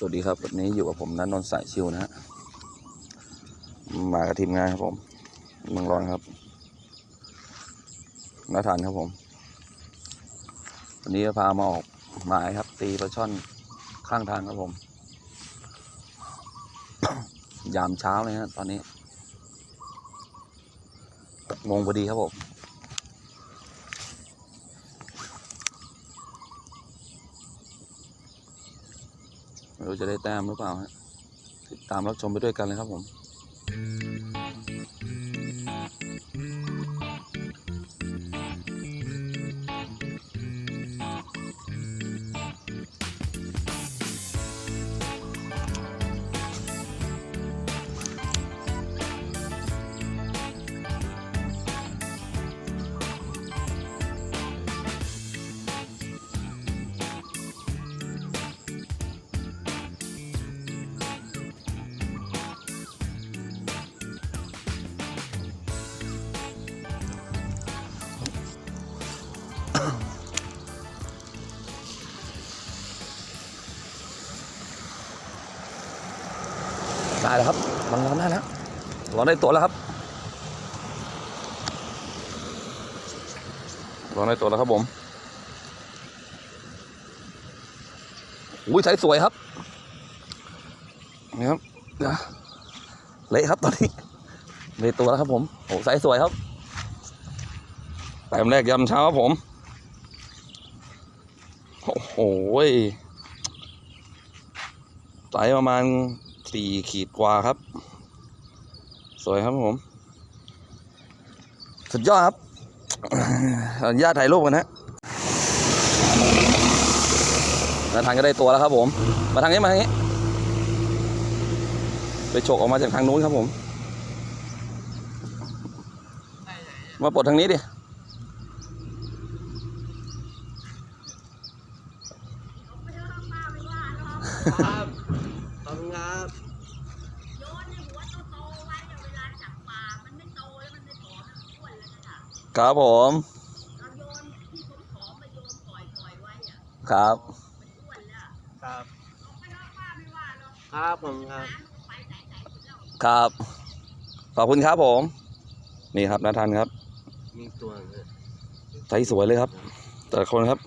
สวัสดีครับ วันนี้อยู่กับผมนันนนท์สายชิวนะฮะ มากับทีมงานครับผมเมืองร้อนครับนาทานครับผม วันนี้จะพามาออกหมายครับ ตีปลาช่อนข้างทางครับผม ยามเช้าเลยฮะตอนนี้หกโมงพอดีครับผม รู้จะได้แต้มหรือเปล่าฮะติดตามรับชมไปด้วยกันเลยครับผม ได้แล้วครับลองร้อนได้แล้วร้อนได้ตัวแล้วครับร้อนได้ตัวแล้วครับผมอุ้ยใสสวยครับนี่ครับเดี๋ยวเละครับตอนนี้เละตัวแล้วครับผมโอ้ใสสวยครับแต้มแรกยำเช้าครับผมโอ้โหไซประมาณ สี่ขีดกว่าครับ สวยครับผม สุดยอดครับอนุญาตถ่ายรูปกันนะแล้วทางก็ได้ตัวแล้วครับผม มาทางนี้มาทางนี้ ไปฉกออกมาจากทางนู้นครับผม มาปลดทางนี้ดิ ครับ ๆไว้อะครับมันอ้วนแล้วครับออกไปนอกบ้านไม่ว่าหรอกครับผม ครับน้ำมันไปไหนไหนหมดแล้วครับ ขอบคุณครับผม นี่ครับนาทันครับมีตัวเลยใจสวยเลยครับ แต่ละคนครับ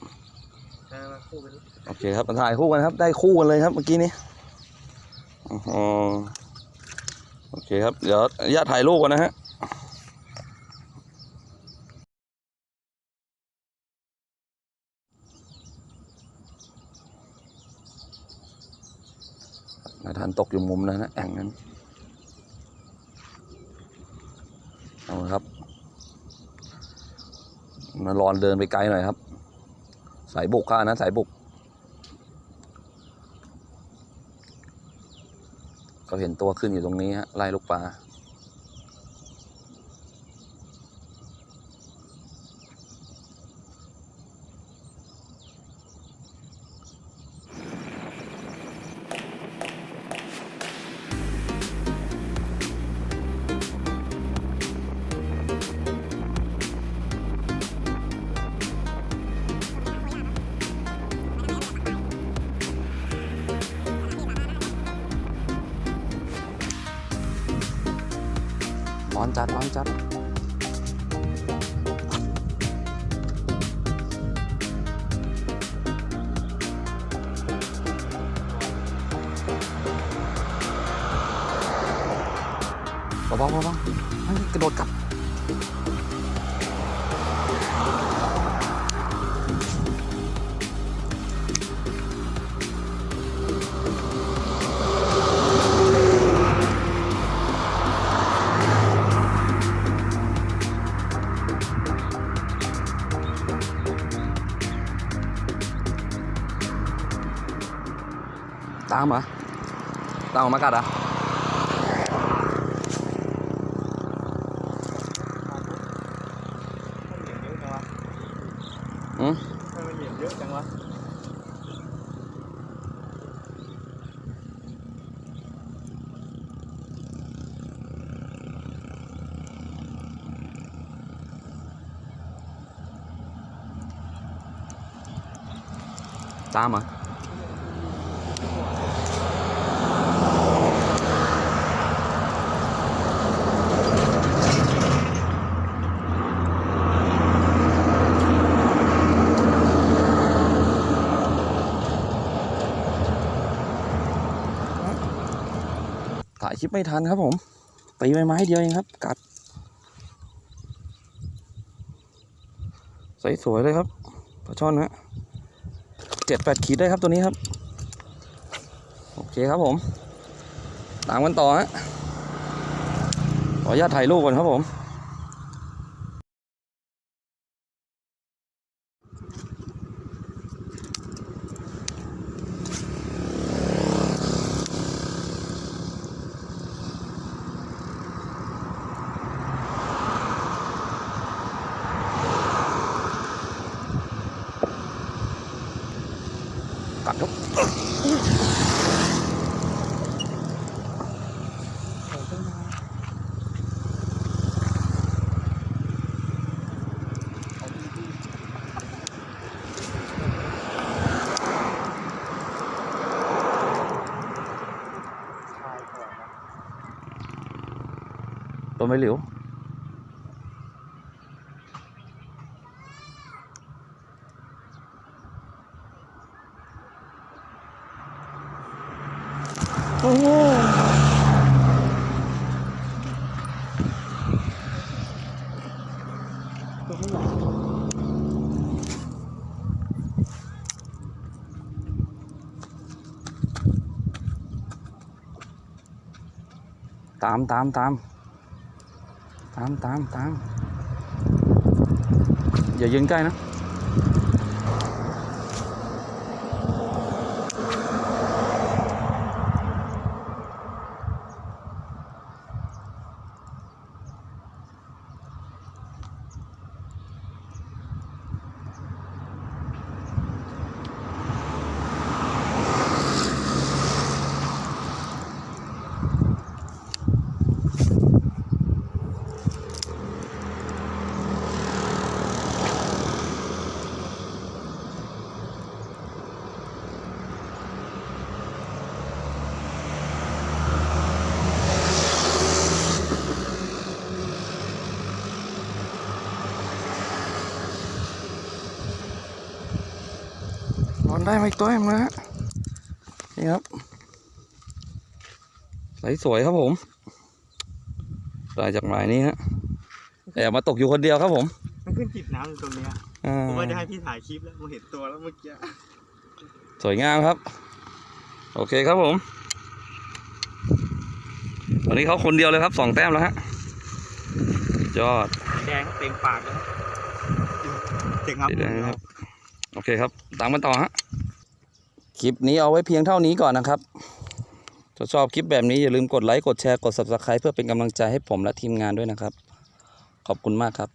มาคู่กันโอเคครับมาถ่ายคู่กันครับ ได้คู่กันเลยครับเมื่อกี้นี้อ๋อโอเคครับ เดี๋ยวอนุญาตถ่ายรูปก่อนนะฮะ นาทานตกอยู่มุมนั้นนะแอ่งนั้น เอาละครับ มารอนเดินไปไกลหน่อยครับ สายบุกข้านนะสายบุก ก็เห็นตัวขึ้นอยู่ตรงนี้ฮะไล่ลูกปลา ร้อนจัดร้อนจัดเบาๆเบาๆกระโดดกลับ ตามเหรอตามออกมากัดเหรอ อืม ทำไมเหรียญเยอะจังวะ ตามเหรอาย คลิปไม่ทันครับผมตีใบไม้เดียวเองครับ กัด สวยๆเลยครับปลาช่อนฮะเจ็ดแปดขีดได้ครับตัวนี้ครับ โอเคครับผม ตามกันต่อฮะขออนุญาตถ่ายรูปก่อนครับผม ตัวไม่เหลวโอ้โห ตามตามตามอย่ายืนใกล้นะ อนได้ไหมตัวเอ็มนะฮะนี่ครับไหลสวยครับผมได้จากหมายนี้ฮะแอบมาตกอยู่คนเดียวครับผม มันขึ้นจิบน้ำอยู่ตรงเนี้ยอ่าผมว่าจะให้พี่ถ่ายคลิปแล้วผมเห็นตัวแล้วเมื่อกี้ สวยงามครับ โอเคครับผม วันนี้เขาคนเดียวเลยครับสองแต้มแล้วฮะยอด แดงเต็มปากแล้วเจ๋งครับสีแดงครับโอเคครับ ตามกันต่อฮะ คลิปนี้เอาไว้เพียงเท่านี้ก่อนนะครับถ้าชอบคลิปแบบนี้อย่าลืมกดไลค์ กดแชร์ กด subscribe เพื่อเป็นกำลังใจให้ผมและทีมงานด้วยนะครับ ขอบคุณมากครับ